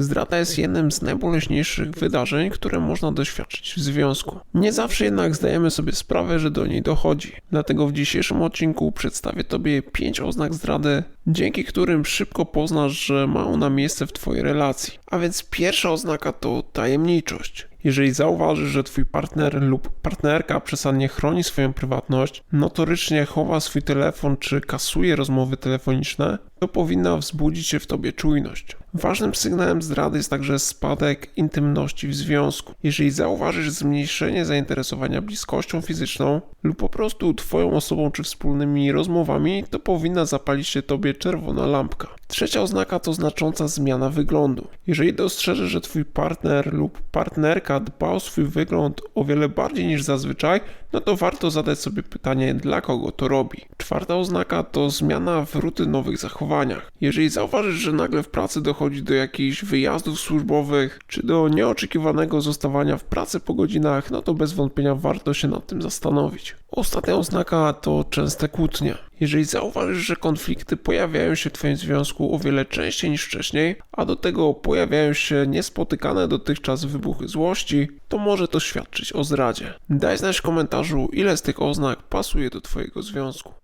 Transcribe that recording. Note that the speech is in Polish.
Zdrada jest jednym z najboleśniejszych wydarzeń, które można doświadczyć w związku. Nie zawsze jednak zdajemy sobie sprawę, że do niej dochodzi. Dlatego w dzisiejszym odcinku przedstawię Tobie 5 oznak zdrady, dzięki którym szybko poznasz, że ma ona miejsce w Twojej relacji. A więc pierwsza oznaka to tajemniczość. Jeżeli zauważysz, że twój partner lub partnerka przesadnie chroni swoją prywatność, notorycznie chowa swój telefon czy kasuje rozmowy telefoniczne, to powinna wzbudzić się w tobie czujność. Ważnym sygnałem zdrady jest także spadek intymności w związku. Jeżeli zauważysz zmniejszenie zainteresowania bliskością fizyczną lub po prostu twoją osobą czy wspólnymi rozmowami, to powinna zapalić się tobie czerwona lampka. Trzecia oznaka to znacząca zmiana wyglądu. Jeżeli dostrzeżesz, że twój partner lub partnerka dba o swój wygląd o wiele bardziej niż zazwyczaj, no to warto zadać sobie pytanie, dla kogo to robi. Czwarta oznaka to zmiana w rutynowych zachowaniach. Jeżeli zauważysz, że nagle w pracy dochodzi do jakichś wyjazdów służbowych, czy do nieoczekiwanego zostawania w pracy po godzinach, no to bez wątpienia warto się nad tym zastanowić. Ostatnia oznaka to częste kłótnie. Jeżeli zauważysz, że konflikty pojawiają się w Twoim związku o wiele częściej niż wcześniej, a do tego pojawiają się niespotykane dotychczas wybuchy złości, to może to świadczyć o zdradzie. Daj znać w komentarzu, ile z tych oznak pasuje do Twojego związku.